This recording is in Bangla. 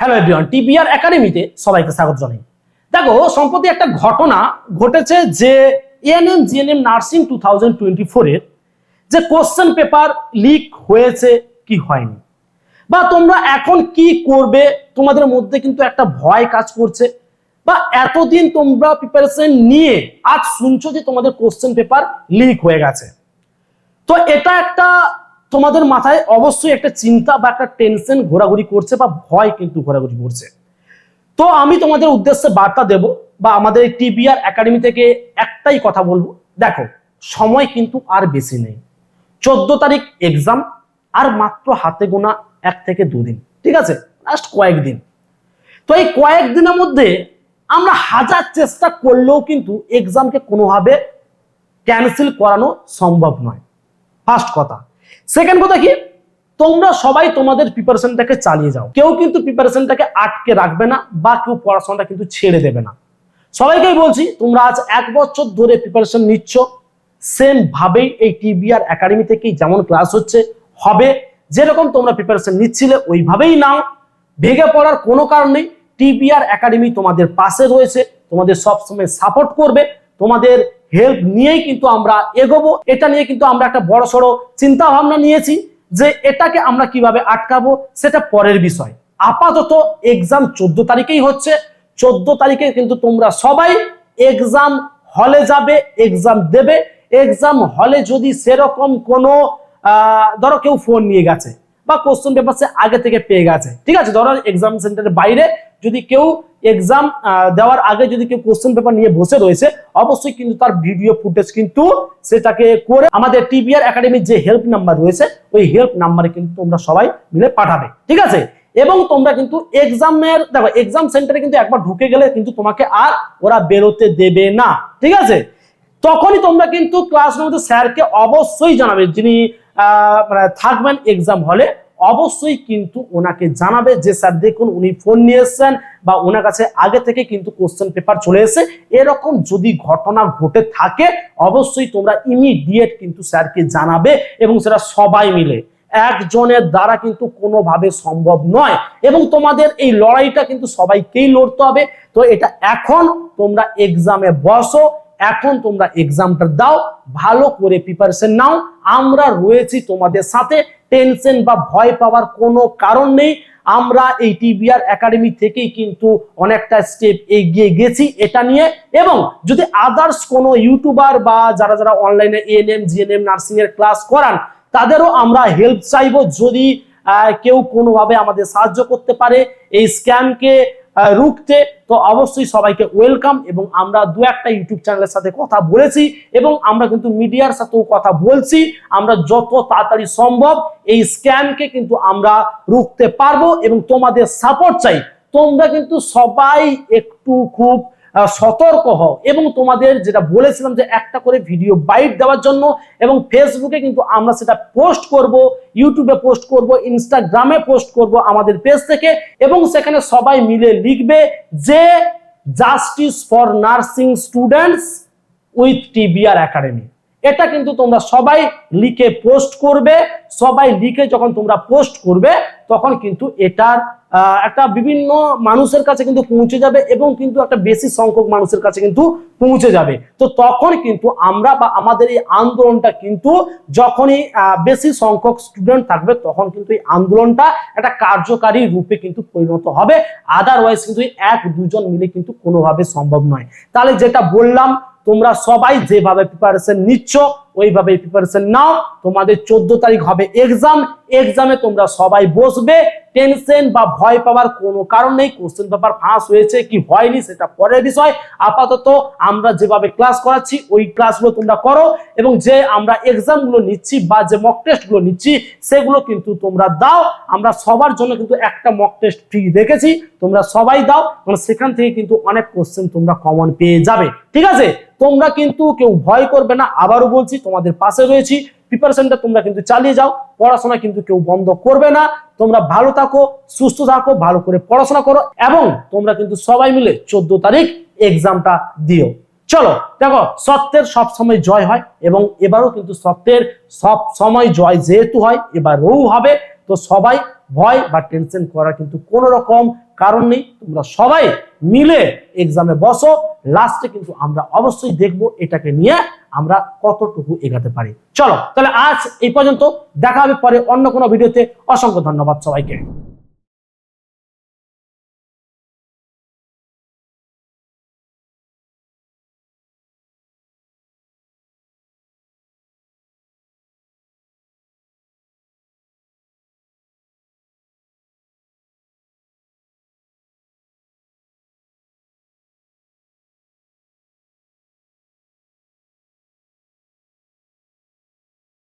হ্যালো এভরিওয়ান টিবিআর একাডেমিতে সবাইকে স্বাগত জানাই। দেখো, সম্প্রতি একটা ঘটনা ঘটেছে যে ANM GNM nursing two thousand twenty ফোরের যে কোশ্চেন পেপার লিক হয়েছে কি হয়নি? বা তোমরা এখন কি করবে? তোমাদের মধ্যে কিন্তু একটা ভয় কাজ করছে। বা এতদিন তোমরা প্রিপারেশন নিয়ে আজ শুনছো যে তোমাদের কোশ্চেন পেপার লিক হয়ে গেছে। তো এটা একটা তোমাদের মাথায় অবশ্যই একটা চিন্তা বা একটা টেনশন ঘোরাঘুরি করছে বা ভয় কিন্তু ঘোরাঘুরি করছে। তো আমি তোমাদের উদ্দেশ্যে বার্তা দেব বা আমাদের টিবিআর একাডেমি থেকে একটাই কথা বলব। দেখো, সময় কিন্তু আর বেশি নেই। চোদ্দ তারিখ এক্সাম আর মাত্র হাতে গোনা এক থেকে দুদিন, ঠিক আছে? লাস্ট কয়েকদিন তো এই কয়েকদিনের মধ্যে আমরা হাজার চেষ্টা করলেও কিন্তু এক্সামকে কোনোভাবে ক্যান্সেল করানো সম্ভব নয়। ফার্স্ট কথা। সেকেন্ড কথা কি? তোমরা সবাই তোমাদের প্রিপারেশনটাকে চালিয়ে যাও। কেউ কিন্তু প্রিপারেশনটাকে আটকে রাখবে না বা কেউ পড়াশোনাটা কিন্তু ছেড়ে দেবে না। সবাইকেই বলছি, তোমরা আজ এক বছর ধরে প্রিপারেশন নিচ্ছ। সেম ভাবেই এই টিবিআর একাডেমি থেকেই যেমন ক্লাস হচ্ছে, হবে। যেরকম তোমরা প্রিপারেশন নিচ্ছিলে, ওইভাবেই নাও। ভেঙে পড়ার কোনো কারণ নেই। টিবিআর একাডেমি তোমাদের পাশে রয়েছে, তোমাদের সবসময় সাপোর্ট করবে। তোমাদের হেল্প নিয়েই কিন্তু আমরা এগোবো। এটা নিয়ে কিন্তু আমরা একটা বড় সড়ো চিন্তা ভাবনা নিয়েছি যে এটাকে আমরা কীভাবে আটকাবো, সেটা পরের বিষয়। আপাতত এক্সাম চোদ্দ তারিখেই হচ্ছে। চোদ্দ তারিখে কিন্তু তোমরা সবাই এক্সাম হলে যাবে এক্সাম দেবে। এক্সাম হলে যদি সেরকম কোনো ধরো কেউ ফোন নিয়ে গেছে বা কোশ্চেন পেপার সে আগে থেকে পেয়ে গেছে। ঠিক আছে, ধরো এক্সাম সেন্টারের বাইরে যদি কেউ এক্সাম দেওয়ার আগে যদি কেউ কোশ্চেন পেপার নিয়ে বসে রয়েছে, অবশ্যই কিন্তু তার ভিডিও ফুটেজ কিন্তু সেটাকে করে আমাদের টিবিআর একাডেমির যে হেল্প নাম্বার রয়েছে, ওই হেল্প নাম্বারে কিন্তু তোমরা সবাই মিলে পাঠাবে, ঠিক আছে? এবং তোমরা কিন্তু এক্সামের দেখো এক্সাম সেন্টারে কিন্তু একবার ঢুকে গেলে কিন্তু তোমাকে আর ওরা বেরোতে দেবে না, ঠিক আছে? তখনই তোমরা কিন্তু ক্লাস মধ্যে স্যারকে অবশ্যই জানাবে, যিনি মানে থাকবেন এক্সাম হলে অবশ্যই কিন্তু ওনাকে জানাবে যে স্যার দেখুন উনি ফোন নিয়ে এসছেন বা ওনার কাছে আগে থেকে কিন্তু কোশ্চেন পেপার চলে এসে এরকম যদি ঘটনা ঘটে থাকে, অবশ্যই তোমরা ইমিডিয়েট কিন্তু স্যারকে জানাবে এবং সেটা সবাই মিলে। একজনের দ্বারা কিন্তু কোনোভাবে সম্ভব নয়। এবং তোমাদের এই লড়াইটা কিন্তু সবাইকেই লড়তে হবে। তো এটা এখন তোমরা এক্সামে বসো এখন তোমরা এক্সামটা দাও, ভালো করে প্রিপারেশন নাও। আমরা রয়েছি তোমাদের সাথে। টেনশন বা ভয় পাওয়ার কোনো কারণ নেই। আমরা এই টিবিআর একাডেমি থেকেই কিন্তু অনেকটা স্টেপ এগিয়ে গেছি এটা নিয়ে। এবং যদি আদার্স কোনো ইউটিউবার বা যারা যারা অনলাইনে এএনএম জিএনএম নার্সিং এর ক্লাস করান, তাদেরও আমরা হেল্প চাইব। যদি কেউ কোনোভাবে আমাদের সাহায্য করতে পারে, এই স্ক্যামকে রুখতে, তো অবশ্যই সবাইকে ওয়েলকাম এবং আমরা দু একটা ইউটিউব চ্যানেলের সাথে কথা বলেছি এবং আমরা কিন্তু মিডিয়ার সাথেও কথা বলছি। আমরা যত তাড়াতাড়ি সম্ভব এই স্ক্যামকে কিন্তু আমরা রুখতে পারব এবং তোমাদের সাপোর্ট চাই। তোমরা কিন্তু সবাই একটু খুব সতর্ক হও। এবং তোমাদের যেটা বলেছিলাম যে একটা করে ভিডিও বাইট দেওয়ার জন্য এবং ফেসবুকে কিন্তু আমরা সেটা পোস্ট করব ইউটিউবে পোস্ট করব ইনস্টাগ্রামে পোস্ট করব আমাদের পেজ থেকে এবং সেখানে সবাই মিলে লিখবে যে justice for nursing students with TBR academy এটা কিন্তু তোমরা সবাই লিখে পোস্ট করবে, সবাই লিখে যখন তোমরা পোস্ট করবে তখন কিন্তু এটার একটা বিভিন্ন মানুষের কাছে কিন্তু পৌঁছে যাবে এবং কিন্তু একটা বেশি সংখ্যক মানুষের কাছে কিন্তু পৌঁছে যাবে। তো তখন কিন্তু আমরা বা আমাদের এই আন্দোলনটা কিন্তু যখনই বেশি সংখ্যক স্টুডেন্ট থাকবে তখন কিন্তু এই আন্দোলনটা একটা কার্যকারী রূপে কিন্তু পরিণত হবে। আদারওয়াইজ কিন্তু এক দুজন মিলে কিন্তু কোনোভাবে সম্ভব নয়। তাহলে যেটা বললাম, তোমরা সবাই যেভাবে প্রিপারেশন নিচ্ছ ওইভাবে প্রিপারেশন নাও। তোমাদের চোদ্দ তারিখ হবে এক্সাম এক্সামে তোমরা সবাই বসবে। টেনশন বা ভয় পাওয়ার কোনো কারণ নেই। কোশ্চেন পেপার ফাঁস হয়েছে কি হয়নি সেটা পরের বিষয়। আপাতত আমরা যেভাবে ক্লাস করাচ্ছি, ওই ক্লাসগুলো তোমরা করো এবং যে আমরা এক্সামগুলো নিচ্ছি বা যে মক টেস্টগুলো নিচ্ছি, সেগুলো কিন্তু তোমরা দাও। আমরা সবার জন্য কিন্তু একটা মক টেস্ট ফ্রি রেখেছি। তোমরা সবাই দাও। কারণ সেখান থেকে কিন্তু অনেক কোশ্চেন তোমরা কমন পেয়ে যাবে। ঠিক আছে? তোমরা কিন্তু কেউ ভয় করবে না। আবারও বলছি তোমাদের পাশে রয়েছি। প্রিপারেশনটা তোমরা কিন্তু চালিয়ে যাও। পড়াশোনা কিন্তু কেউ বন্ধ করবে না। তোমরা ভালো থাকো, সুস্থ থাকো, ভালো করে পড়াশোনা করো এবং তোমরা কিন্তু সবাই মিলে চোদ্দ তারিখ এক্সামটা দিও। চলো, দেখো, সত্যের সব সময় জয় হয় এবং এবারও কিন্তু সত্যের সব সময় জয় যেহেতু হয়, এবারও হবে। তো সবাই ভয় বা টেনশন করার কিন্তু কোনো রকম কারণ নেই। তোমরা সবাই মিলে এক্সামে বসো। লাস্টে কিন্তু আমরা অবশ্যই দেখব এটাকে নিয়ে আমরা কতটুকু এগাতে পারি? চলো, তাহলে আজ এই পর্যন্ত। দেখা হবে পরে অন্য কোনো ভিডিওতে। অসংখ্য ধন্যবাদ সবাইকে।